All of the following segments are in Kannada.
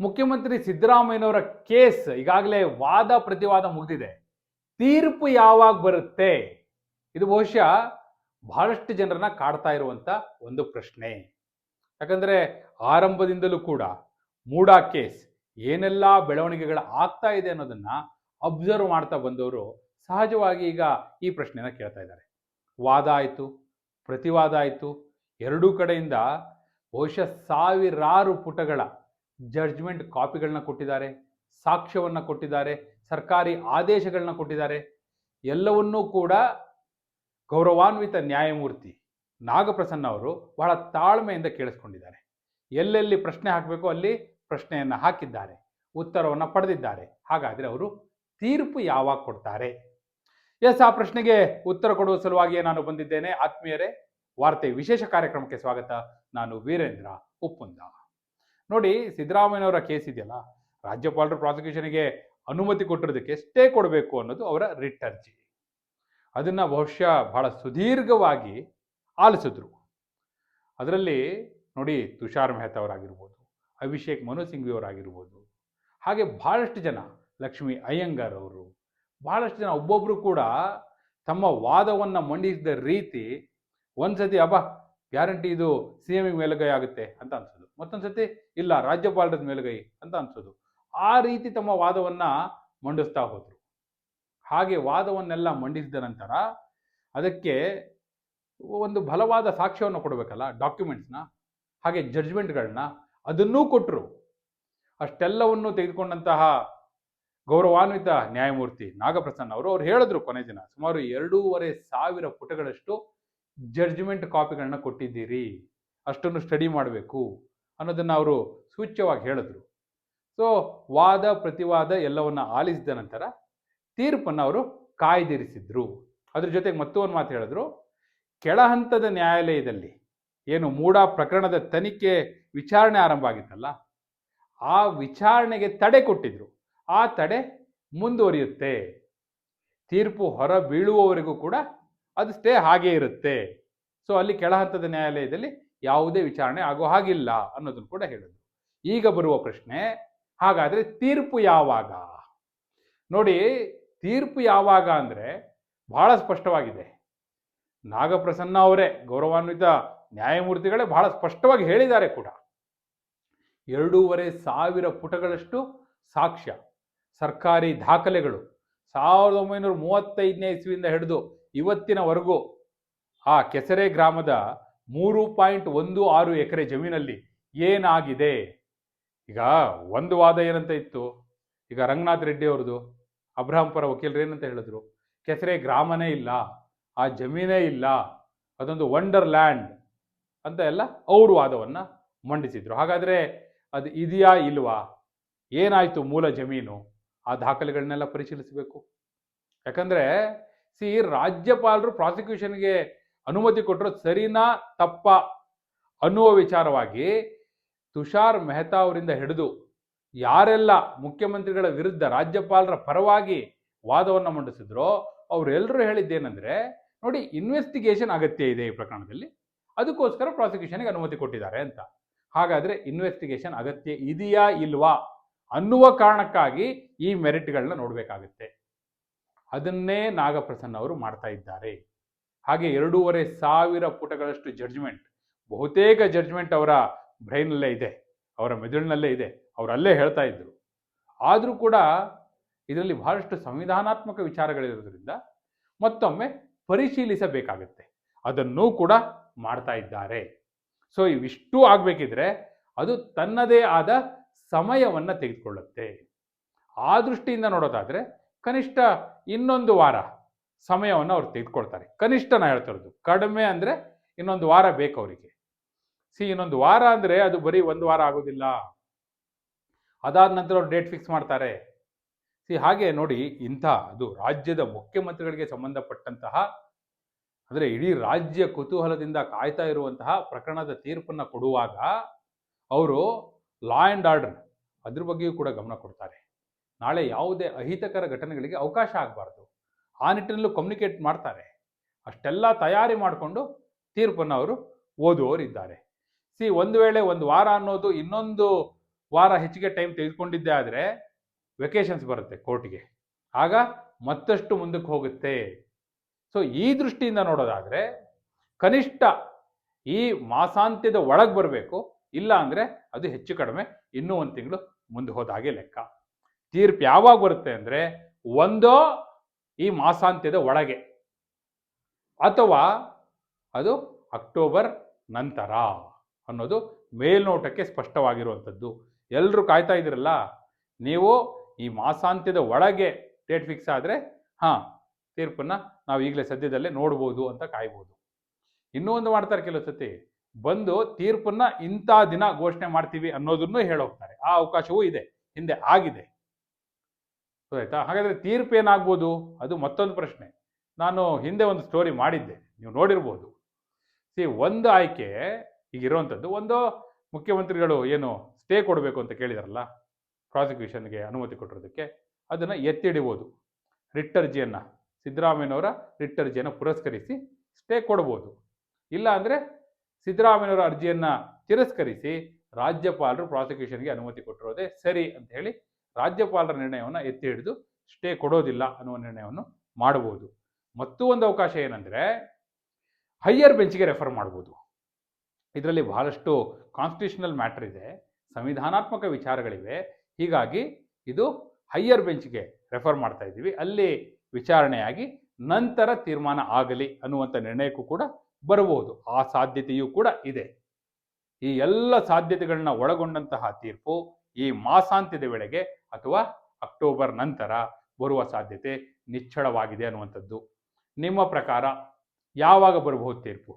ಮುಖ್ಯಮಂತ್ರಿ ಸಿದ್ದರಾಮಯ್ಯನವರ ಕೇಸ್ ಈಗಾಗಲೇ ವಾದ ಪ್ರತಿವಾದ ಮುಗಿದಿದೆ. ತೀರ್ಪು ಯಾವಾಗ ಬರುತ್ತೆ? ಇದು ಬಹುಶಃ ಬಹಳಷ್ಟು ಜನರನ್ನ ಕಾಡ್ತಾ ಇರುವಂತ ಒಂದು ಪ್ರಶ್ನೆ. ಯಾಕಂದ್ರೆ ಆರಂಭದಿಂದಲೂ ಕೂಡ ಮೂಡಾ ಕೇಸ್ ಏನೆಲ್ಲ ಬೆಳವಣಿಗೆಗಳು ಆಗ್ತಾ ಇದೆ ಅನ್ನೋದನ್ನ ಅಬ್ಸರ್ವ್ ಮಾಡ್ತಾ ಬಂದವರು ಸಹಜವಾಗಿ ಈಗ ಈ ಪ್ರಶ್ನೆನ ಕೇಳ್ತಾ ಇದ್ದಾರೆ. ವಾದ ಆಯಿತು, ಪ್ರತಿವಾದ ಆಯಿತು, ಎರಡೂ ಕಡೆಯಿಂದ ಬಹುಶಃ ಸಾವಿರಾರು ಪುಟಗಳ ಜಡ್ಜ್ಮೆಂಟ್ ಕಾಪಿಗಳನ್ನ ಕೊಟ್ಟಿದ್ದಾರೆ, ಸಾಕ್ಷ್ಯವನ್ನು ಕೊಟ್ಟಿದ್ದಾರೆ, ಸರ್ಕಾರಿ ಆದೇಶಗಳನ್ನ ಕೊಟ್ಟಿದ್ದಾರೆ. ಎಲ್ಲವನ್ನೂ ಕೂಡ ಗೌರವಾನ್ವಿತ ನ್ಯಾಯಮೂರ್ತಿ ನಾಗಪ್ರಸನ್ನ ಅವರು ಬಹಳ ತಾಳ್ಮೆಯಿಂದ ಕೇಳಿಸ್ಕೊಂಡಿದ್ದಾರೆ. ಎಲ್ಲೆಲ್ಲಿ ಪ್ರಶ್ನೆ ಹಾಕಬೇಕು ಅಲ್ಲಿ ಪ್ರಶ್ನೆಯನ್ನ ಹಾಕಿದ್ದಾರೆ, ಉತ್ತರವನ್ನು ಪಡೆದಿದ್ದಾರೆ. ಹಾಗಾದರೆ ಅವರು ತೀರ್ಪು ಯಾವಾಗ ಕೊಡ್ತಾರೆ? ಎಸ್, ಆ ಪ್ರಶ್ನೆಗೆ ಉತ್ತರ ಕೊಡುವ ಸಲುವಾಗಿಯೇ ನಾನು ಬಂದಿದ್ದೇನೆ. ಆತ್ಮೀಯರೇ, ವಾರ್ತೆ ವಿಶೇಷ ಕಾರ್ಯಕ್ರಮಕ್ಕೆ ಸ್ವಾಗತ. ನಾನು ವೀರೇಂದ್ರ ಉಪ್ಪುಂದ. ನೋಡಿ ಸಿದ್ದರಾಮಯ್ಯನವರ ಕೇಸ್ ಇದೆಯಲ್ಲ, ರಾಜ್ಯಪಾಲರು ಪ್ರಾಸಿಕ್ಯೂಷನ್ಗೆ ಅನುಮತಿ ಕೊಟ್ಟಿರೋದಕ್ಕೆ ಸ್ಟೇ ಕೊಡಬೇಕು ಅನ್ನೋದು ಅವರ ರಿಟ್ ಅರ್ಜಿ. ಅದನ್ನು ಬಹುಶಃ ಬಹಳ ಸುದೀರ್ಘವಾಗಿ ಆಲಿಸಿದ್ರು. ಅದರಲ್ಲಿ ನೋಡಿ ತುಷಾರ್ ಮೆಹ್ತಾ ಅವರಾಗಿರ್ಬೋದು, ಅಭಿಷೇಕ್ ಮನು ಸಿಂಘ್ವಿ ಅವರಾಗಿರ್ಬೋದು, ಹಾಗೆ ಭಾಳಷ್ಟು ಜನ, ಲಕ್ಷ್ಮಿ ಅಯ್ಯಂಗಾರ್ ಅವರು ಭಾಳಷ್ಟು ಜನ ಒಬ್ಬೊಬ್ಬರು ಕೂಡ ತಮ್ಮ ವಾದವನ್ನು ಮಂಡಿಸಿದ ರೀತಿ ಒಂದ್ಸತಿ ಅಬ್ಬ ಗ್ಯಾರಂಟಿ ಇದು ಸಿ ಎಮ್ಗೆ ಮೇಲುಗೈ ಆಗುತ್ತೆ ಅಂತ ಅನ್ಸೋದು. ಮತ್ತೊಂದ್ಸತಿ, ಇಲ್ಲ ರಾಜ್ಯಪಾಲರದ ಮೇಲುಗೈ ಅಂತ ಅನ್ಸೋದು. ಆ ರೀತಿ ತಮ್ಮ ವಾದವನ್ನ ಮಂಡಿಸ್ತಾ ಹೋದ್ರು. ಹಾಗೆ ವಾದವನ್ನೆಲ್ಲ ಮಂಡಿಸಿದ ನಂತರ ಅದಕ್ಕೆ ಒಂದು ಬಲವಾದ ಸಾಕ್ಷ್ಯವನ್ನು ಕೊಡಬೇಕಲ್ಲ ಡಾಕ್ಯುಮೆಂಟ್ಸ್ನ ಹಾಗೆ ಜಡ್ಜ್ಮೆಂಟ್ಗಳನ್ನ ಅದನ್ನೂ ಕೊಟ್ಟರು ಅಷ್ಟೆಲ್ಲವನ್ನು ತೆಗೆದುಕೊಂಡಂತಹ ಗೌರವಾನ್ವಿತ ನ್ಯಾಯಮೂರ್ತಿ ನಾಗಪ್ರಸನ್ನ ಅವರು, ಅವ್ರು ಹೇಳಿದ್ರು ಕೊನೆ ದಿನ, ಸುಮಾರು ಎರಡೂವರೆ ಸಾವಿರ ಪುಟಗಳಷ್ಟು ಜಡ್ಜ್ಮೆಂಟ್ ಕಾಪಿಗಳನ್ನ ಕೊಟ್ಟಿದ್ದೀರಿ, ಅಷ್ಟನ್ನು ಸ್ಟಡಿ ಮಾಡಬೇಕು ಅನ್ನೋದನ್ನು ಅವರು ಸೂಚ್ಯವಾಗಿ ಹೇಳಿದ್ರು. ಸೊ ವಾದ, ಪ್ರತಿವಾದ ಎಲ್ಲವನ್ನು ಆಲಿಸಿದ ನಂತರ ತೀರ್ಪನ್ನು ಅವರು ಕಾಯ್ದಿರಿಸಿದ್ರು. ಅದ್ರ ಜೊತೆಗೆ ಮತ್ತೊಂದು ಮಾತು ಹೇಳಿದ್ರು ಕೆಳಹಂತದ ನ್ಯಾಯಾಲಯದಲ್ಲಿ ಏನು ಮೂಡ ಪ್ರಕರಣದ ತನಿಖೆ ವಿಚಾರಣೆ ಆರಂಭ ಆಗಿತ್ತಲ್ಲ, ಆ ವಿಚಾರಣೆಗೆ ತಡೆ ಕೊಟ್ಟಿದ್ರು. ಆ ತಡೆ ಮುಂದುವರಿಯುತ್ತೆ. ತೀರ್ಪು ಹೊರ ಬೀಳುವವರೆಗೂ ಕೂಡ ಅದು ಸ್ಟೇ ಹಾಗೇ ಇರುತ್ತೆ. ಸೊ ಅಲ್ಲಿ ಕೆಳ ಹಂತದ ನ್ಯಾಯಾಲಯದಲ್ಲಿ ಯಾವುದೇ ವಿಚಾರಣೆ ಆಗೋ ಹಾಗಿಲ್ಲ ಅನ್ನೋದನ್ನು ಕೂಡ ಹೇಳಿದ್ರು. ಈಗ ಬರುವ ಪ್ರಶ್ನೆ, ಹಾಗಾದ್ರೆ ತೀರ್ಪು ಯಾವಾಗ? ನೋಡಿ, ತೀರ್ಪು ಯಾವಾಗ ಅಂದ್ರೆ ಬಹಳ ಸ್ಪಷ್ಟವಾಗಿದೆ. ನಾಗಪ್ರಸನ್ನ ಅವರೇ ಗೌರವಾನ್ವಿತ ನ್ಯಾಯಮೂರ್ತಿಗಳೇ ಬಹಳ ಸ್ಪಷ್ಟವಾಗಿ ಹೇಳಿದ್ದಾರೆ ಕೂಡ. ಎರಡೂವರೆ ಸಾವಿರ ಪುಟಗಳಷ್ಟು ಸಾಕ್ಷ್ಯ, ಸರ್ಕಾರಿ ದಾಖಲೆಗಳು. ಸಾವಿರದ ಒಂಬೈನೂರ ಮೂವತ್ತೈದನೇ ಇಸ್ವಿಯಿಂದ ಹಿಡಿದು ಇವತ್ತಿನವರೆಗೂ ಆ ಕೆಸರೆ ಗ್ರಾಮದ ಮೂರು ಪಾಯಿಂಟ್ ಒಂದು ಆರು ಎಕರೆ ಜಮೀನಲ್ಲಿ ಏನಾಗಿದೆ? ಈಗ ಒಂದು ವಾದ ಏನಂತ ಇತ್ತು? ಈಗ ರಂಗನಾಥ್ ರೆಡ್ಡಿ ಅವ್ರದ್ದು ಅಬ್ರಹಂಪುರ ವಕೀಲರು ಏನಂತ ಹೇಳಿದ್ರು? ಕೆಸರೆ ಗ್ರಾಮನೇ ಇಲ್ಲ, ಆ ಜಮೀನೇ ಇಲ್ಲ, ಅದೊಂದು ವಂಡರ್ ಲ್ಯಾಂಡ್ ಅಂತ ಎಲ್ಲ ಅವರು ವಾದವನ್ನು ಮಂಡಿಸಿದ್ರು. ಹಾಗಾದರೆ ಅದು ಇದೆಯಾ ಇಲ್ವಾ? ಏನಾಯಿತು ಮೂಲ ಜಮೀನು? ಆ ದಾಖಲೆಗಳನ್ನೆಲ್ಲ ಪರಿಶೀಲಿಸಬೇಕು. ಯಾಕಂದ್ರೆ ಸಿ ರಾಜ್ಯಪಾಲರು ಪ್ರಾಸಿಕ್ಯೂಷನ್ಗೆ ಅನುಮತಿ ಕೊಟ್ಟರು ಸರಿನಾ ತಪ್ಪ ಅನ್ನುವ ವಿಚಾರವಾಗಿ ತುಷಾರ್ ಮೆಹ್ತಾ ಅವರಿಂದ ಹಿಡಿದು ಯಾರೆಲ್ಲ ಮುಖ್ಯಮಂತ್ರಿಗಳ ವಿರುದ್ಧ ರಾಜ್ಯಪಾಲರ ಪರವಾಗಿ ವಾದವನ್ನು ಮಂಡಿಸಿದ್ರೋ ಅವರೆಲ್ಲರೂ ಹೇಳಿದ್ದೇನೆಂದರೆ, ನೋಡಿ ಇನ್ವೆಸ್ಟಿಗೇಷನ್ ಅಗತ್ಯ ಇದೆ ಈ ಪ್ರಕರಣದಲ್ಲಿ. ಅದಕ್ಕೋಸ್ಕರ ಪ್ರಾಸಿಕ್ಯೂಷನ್ಗೆ ಅನುಮತಿ ಕೊಟ್ಟಿದ್ದಾರೆ ಅಂತ. ಹಾಗಾದ್ರೆ ಇನ್ವೆಸ್ಟಿಗೇಷನ್ ಅಗತ್ಯ ಇದೆಯಾ ಇಲ್ವಾ ಅನ್ನುವ ಕಾರಣಕ್ಕಾಗಿ ಈ ಮೆರಿಟ್ಗಳನ್ನ ನೋಡಬೇಕಾಗುತ್ತೆ. ಅದನ್ನೇ ನಾಗಪ್ರಸನ್ನ ಅವರು ಮಾಡ್ತಾ ಇದ್ದಾರೆ. ಹಾಗೆ ಎರಡೂವರೆ ಸಾವಿರ ಪುಟಗಳಷ್ಟು ಜಡ್ಜ್ಮೆಂಟ್ ಬಹುತೇಕ ಜಡ್ಜ್ಮೆಂಟ್ ಅವರ ಬ್ರೈನಲ್ಲೇ ಇದೆ, ಅವರ ಮೆದುಳಿನಲ್ಲೇ ಇದೆ, ಅವರಲ್ಲೇ ಹೇಳ್ತಾ ಇದ್ರು. ಆದರೂ ಕೂಡ ಇದರಲ್ಲಿ ಬಹಳಷ್ಟು ಸಂವಿಧಾನಾತ್ಮಕ ವಿಚಾರಗಳಿರೋದ್ರಿಂದ ಮತ್ತೊಮ್ಮೆ ಪರಿಶೀಲಿಸಬೇಕಾಗುತ್ತೆ. ಅದನ್ನೂ ಕೂಡ ಮಾಡ್ತಾ ಇದ್ದಾರೆ. ಸೊ ಇವಿಷ್ಟು ಆಗಬೇಕಿದ್ರೆ ಅದು ತನ್ನದೇ ಆದ ಸಮಯವನ್ನು ತೆಗೆದುಕೊಳ್ಳುತ್ತೆ. ಆ ದೃಷ್ಟಿಯಿಂದ ನೋಡೋದಾದ್ರೆ ಕನಿಷ್ಠ ಇನ್ನೊಂದು ವಾರ ಸಮಯವನ್ನು ಅವ್ರು ತೆಗೆದುಕೊಳ್ತಾರೆ. ಕನಿಷ್ಠ ನಾ ಹೇಳ್ತಿರೋದು. ಕಡಿಮೆ ಅಂದರೆ ಇನ್ನೊಂದು ವಾರ ಬೇಕು ಅವರಿಗೆ. ಸಿ, ಇನ್ನೊಂದು ವಾರ ಅಂದರೆ ಅದು ಬರೀ ಒಂದು ವಾರ ಆಗೋದಿಲ್ಲ. ಅದಾದ ನಂತರ ಅವ್ರು ಡೇಟ್ ಫಿಕ್ಸ್ ಮಾಡ್ತಾರೆ. ಸಿ, ಹಾಗೆ ನೋಡಿ ಇಂಥ ಅದು ರಾಜ್ಯದ ಮುಖ್ಯಮಂತ್ರಿಗಳಿಗೆ ಸಂಬಂಧಪಟ್ಟಂತಹ, ಅಂದರೆ ಇಡೀ ರಾಜ್ಯ ಕುತೂಹಲದಿಂದ ಕಾಯ್ತಾ ಇರುವಂತಹ ಪ್ರಕರಣದ ತೀರ್ಪನ್ನು ಕೊಡುವಾಗ, ಅವರು ಲಾ ಆ್ಯಂಡ್ ಆರ್ಡರ್ ಅದ್ರ ಬಗ್ಗೆಯೂ ಕೂಡ ಗಮನ ಕೊಡ್ತಾರೆ. ನಾಳೆ ಯಾವುದೇ ಅಹಿತಕರ ಘಟನೆಗಳಿಗೆ ಅವಕಾಶ ಆಗಬಾರ್ದು. ಆ ನಿಟ್ಟಿನಲ್ಲೂ ಕಮ್ಯುನಿಕೇಟ್ ಮಾಡ್ತಾರೆ. ಅಷ್ಟೆಲ್ಲ ತಯಾರಿ ಮಾಡಿಕೊಂಡು ತೀರ್ಪನ್ನು ಅವರು ಓದುವವರಿದ್ದಾರೆ. ಸಿ, ಒಂದು ವೇಳೆ ಒಂದು ವಾರ ಅನ್ನೋದು ಇನ್ನೊಂದು ವಾರ ಹೆಚ್ಚಿಗೆ ಟೈಮ್ ತೆಗೆದುಕೊಂಡಿದ್ದೆ ಆದರೆ ವೆಕೇಶನ್ಸ್ ಬರುತ್ತೆ ಕೋರ್ಟ್ಗೆ. ಆಗ ಮತ್ತಷ್ಟು ಮುಂದಕ್ಕೆ ಹೋಗುತ್ತೆ. ಸೊ ಈ ದೃಷ್ಟಿಯಿಂದ ನೋಡೋದಾದರೆ ಕನಿಷ್ಠ ಈ ಮಾಸಾಂತ್ಯದ ಒಳಗೆ ಬರಬೇಕು. ಇಲ್ಲ ಅಂದರೆ ಅದು ಹೆಚ್ಚು ಕಡಿಮೆ ಇನ್ನೂ ಒಂದು ತಿಂಗಳು ಮುಂದೆ ಹೋದಾಗೆ ಲೆಕ್ಕ. ತೀರ್ಪು ಯಾವಾಗ ಬರುತ್ತೆ ಅಂದ್ರೆ ಒಂದೋ ಈ ಮಾಸಾಂತ್ಯದ ಒಳಗೆ. ಅಥವಾ ಅದು ಅಕ್ಟೋಬರ್ ನಂತರ ಅನ್ನೋದು ಮೇಲ್ನೋಟಕ್ಕೆ ಸ್ಪಷ್ಟವಾಗಿರುವಂಥದ್ದು. ಎಲ್ಲರೂ ಕಾಯ್ತಾ ಇದ್ದೀರಲ್ಲ? ನೀವು ಈ ಮಾಸಾಂತ್ಯದ ಒಳಗೆ ಡೇಟ್ ಫಿಕ್ಸ್ ಆದರೆ ಹಾಂ, ತೀರ್ಪನ್ನ ನಾವು ಈಗಲೇ ಸದ್ಯದಲ್ಲೇ ನೋಡ್ಬೋದು ಅಂತ ಕಾಯ್ಬೋದು. ಇನ್ನೂ ಒಂದು ಮಾಡ್ತಾರೆ ಕೆಲವು ಸತಿ, ಬಂದು ತೀರ್ಪನ್ನ ಇಂಥ ದಿನ ಘೋಷಣೆ ಮಾಡ್ತೀವಿ ಅನ್ನೋದನ್ನು ಹೇಳೋಗ್ತಾರೆ. ಆ ಅವಕಾಶವೂ ಇದೆ, ಹಿಂದೆ ಆಗಿದೆ. ಗೊತ್ತಾಯ್ತಾ? ಹಾಗಾದ್ರೆ ತೀರ್ಪು ಏನಾಗ್ಬೋದು? ಅದು ಮತ್ತೊಂದು ಪ್ರಶ್ನೆ. ನಾನು ಹಿಂದೆ ಒಂದು ಸ್ಟೋರಿ ಮಾಡಿದ್ದೆ. ನೀವು ನೋಡಿರ್ಬೋದು. ಸಿ ಒಂದು ಆಯ್ಕೆ ಈಗಿರುವಂಥದ್ದು ಒಂದು ಮುಖ್ಯಮಂತ್ರಿಗಳು ಏನು ಸ್ಟೇ ಕೊಡಬೇಕು ಅಂತ ಕೇಳಿದಾರಲ್ಲ ಪ್ರಾಸಿಕ್ಯೂಷನ್ಗೆ ಅನುಮತಿ ಕೊಟ್ಟಿರೋದಕ್ಕೆ, ಅದನ್ನು ಎತ್ತಿಡಿಬೋದು. ರಿಟ್ಟರ್ಜಿಯನ್ನು ಸಿದ್ದರಾಮಯ್ಯನವರ ರಿಟ್ ಅರ್ಜಿಯನ್ನು ಪುರಸ್ಕರಿಸಿ ಸ್ಟೇ ಕೊಡ್ಬೋದು. ಇಲ್ಲ ಅಂದರೆ ಸಿದ್ದರಾಮಯ್ಯನವರ ಅರ್ಜಿಯನ್ನು ತಿರಸ್ಕರಿಸಿ ರಾಜ್ಯಪಾಲರು ಪ್ರಾಸಿಕ್ಯೂಷನ್ಗೆ ಅನುಮತಿ ಕೊಟ್ಟಿರೋದೇ ಸರಿ ಅಂತ ಹೇಳಿ ರಾಜ್ಯಪಾಲರ ನಿರ್ಣಯವನ್ನು ಎತ್ತಿ ಹಿಡಿದು ಸ್ಟೇ ಕೊಡೋದಿಲ್ಲ ಅನ್ನುವ ನಿರ್ಣಯವನ್ನು ಮಾಡಬಹುದು. ಮತ್ತು ಒಂದು ಅವಕಾಶ ಏನಂದರೆ, ಹೈಯರ್ ಬೆಂಚ್ಗೆ ರೆಫರ್ ಮಾಡ್ಬೋದು. ಇದರಲ್ಲಿ ಬಹಳಷ್ಟು ಕಾನ್ಸ್ಟಿಟ್ಯೂಷನಲ್ ಮ್ಯಾಟರ್ ಇದೆ, ಸಂವಿಧಾನಾತ್ಮಕ ವಿಚಾರಗಳಿವೆ. ಹೀಗಾಗಿ ಇದು ಹೈಯರ್ ಬೆಂಚ್ಗೆ ರೆಫರ್ ಮಾಡ್ತಾ ಇದ್ದೀವಿ. ಅಲ್ಲಿ ವಿಚಾರಣೆಯಾಗಿ ನಂತರ ತೀರ್ಮಾನ ಆಗಲಿ ಅನ್ನುವಂಥ ನಿರ್ಣಯಕ್ಕೂ ಕೂಡ ಬರಬಹುದು. ಆ ಸಾಧ್ಯತೆಯೂ ಕೂಡ ಇದೆ. ಈ ಎಲ್ಲ ಸಾಧ್ಯತೆಗಳನ್ನ ಒಳಗೊಂಡಂತಹ ತೀರ್ಪು ಈ ಮಾಸಾಂತ್ಯದ ವೇಳೆಗೆ ಅಥವಾ ಅಕ್ಟೋಬರ್ ನಂತರ ಬರುವ ಸಾಧ್ಯತೆ ನಿಚ್ಚಳವಾಗಿದೆ ಅನ್ನುವಂಥದ್ದು. ನಿಮ್ಮ ಪ್ರಕಾರ ಯಾವಾಗ ಬರಬಹುದು ತೀರ್ಪು?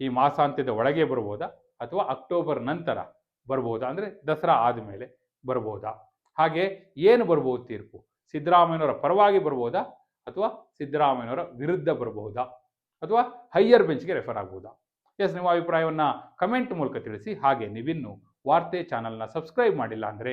ಈ ಮಾಸಾಂತ್ಯದ ಒಳಗೆ ಬರ್ಬೋದಾ ಅಥವಾ ಅಕ್ಟೋಬರ್ ನಂತರ ಬರ್ಬೋದಾ ಅಂದರೆ ದಸರಾ ಆದಮೇಲೆ ಬರ್ಬೋದಾ ಹಾಗೆ ಏನು ಬರ್ಬೋದು ತೀರ್ಪು? ಸಿದ್ದರಾಮಯ್ಯನವರ ಪರವಾಗಿ ಬರ್ಬೋದಾ ಅಥವಾ ಸಿದ್ದರಾಮಯ್ಯನವರ ವಿರುದ್ಧ ಬರಬಹುದಾ? ಅಥವಾ ಹೈಯರ್ ಬೆಂಚ್ಗೆ ರೆಫರ್ ಆಗ್ಬೋದಾ ಎಸ್, ನಿಮ್ಮ ಅಭಿಪ್ರಾಯವನ್ನು ಕಮೆಂಟ್ ಮೂಲಕ ತಿಳಿಸಿ. ಹಾಗೆ ನೀವಿನ್ನು ವಾರ್ತೆ ಚಾನಲ್ನ ಸಬ್ಸ್ಕ್ರೈಬ್ ಮಾಡಿಲ್ಲ ಅಂದರೆ